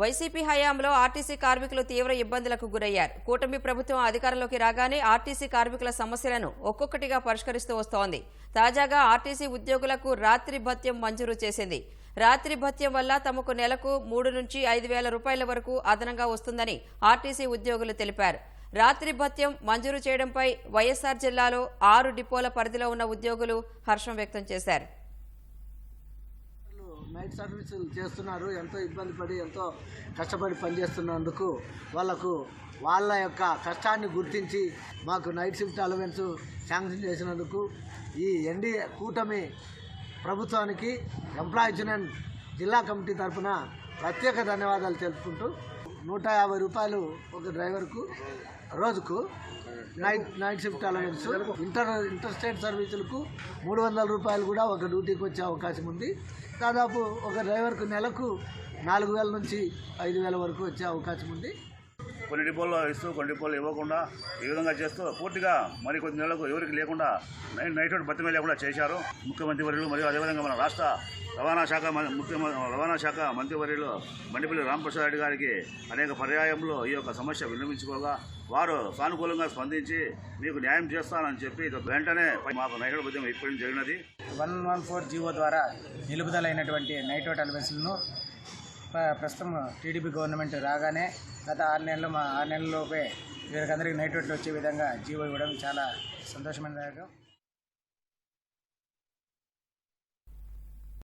YCP హయాంలో RTC కార్మికులు తీవ్ర ఇబ్బందులకు గురయ్యారు. కూటమి ప్రభుత్వం అధికారంలోకి రాగానే ఆర్టీసీ కార్మికుల సమస్యలను ఒక్కొక్కటిగా పరిష్కరిస్తూ వస్తోంది. తాజాగా ఆర్టీసీ ఉద్యోగులకు రాత్రి భత్యం మంజూరు చేసింది. రాత్రి భత్యం వల్ల తమకు నెలకు మూడు నుంచి ఐదు వేల రూపాయల వరకు అదనంగా వస్తుందని ఆర్టీసీ ఉద్యోగులు తెలిపారు. రాత్రి భత్యం మంజూరు చేయడంపై వైఎస్సార్ జిల్లాలో ఆరు డిపోల పరిధిలో ఉన్న ఉద్యోగులు హర్షం వ్యక్తం చేశారు. నైట్ సర్వీసులు చేస్తున్నారు. ఎంతో ఇబ్బంది పడి ఎంతో కష్టపడి పనిచేస్తున్నందుకు వాళ్ళకు వాళ్ళ యొక్క కష్టాన్ని గుర్తించి మాకు నైట్ షిఫ్ట్ అలవెన్స్ శాంక్షన్ చేసినందుకు ఈ ఎన్డీఏ కూటమి ప్రభుత్వానికి ఎంప్లాయీస్ యూనియన్ జిల్లా కమిటీ తరఫున ప్రత్యేక ధన్యవాదాలు తెలుపుకుంటూ నూట యాభై రూపాయలు ఒక డ్రైవర్కు రోజుకు night night shift allowance. Inter inter state సర్వీసులకు మూడు వందల రూపాయలు కూడా ఒక డ్యూటీకి వచ్చే అవకాశం ఉంది. దాదాపు ఒక డ్రైవర్కు నెలకు నాలుగు వేల నుంచి ఐదు వేల వరకు వచ్చే అవకాశం ఉంది. కొన్ని డిపోల్లో ఇస్తూ కొన్ని డిపోలు ఇవ్వకుండా ఈ విధంగా చేస్తూ పూర్తిగా మరి కొద్ది నెలలకు ఎవరికి లేకుండా నైట్ నైట్ అవుట్ లేకుండా చేశారు. ముఖ్యమంత్రి వర్యులు మరియు అదేవిధంగా మన రాష్ట్ర రవాణా శాఖ మన- ముఖ్యమంత్రి రవాణా శాఖ మంత్రివర్యులు బండిపల్లి రామప్రసాద్ రెడ్డి గారికి అనేక పర్యాయంలో ఈ యొక్క సమస్య విన్నవించుకోగా వారు సానుకూలంగా స్పందించి మీకు న్యాయం చేస్తానని చెప్పి వెంటనే మాకు నైట్ అవుట్ ఇప్పటి జరిగినది. వన్ వన్ ఫోర్ జీవో ద్వారా నిలుపుదలైనటువంటి నైట్ అవుట్ అలవెన్స్లను ప్రస్తుతం టీడీపీ గవర్నమెంట్ రాగానే గత ఆరు నెలలు మా ఆరు నెలలలోపే వీరికందరికీ నైట్ వచ్చే విధంగా జీవో ఇవ్వడం చాలా సంతోషమైనదాయకం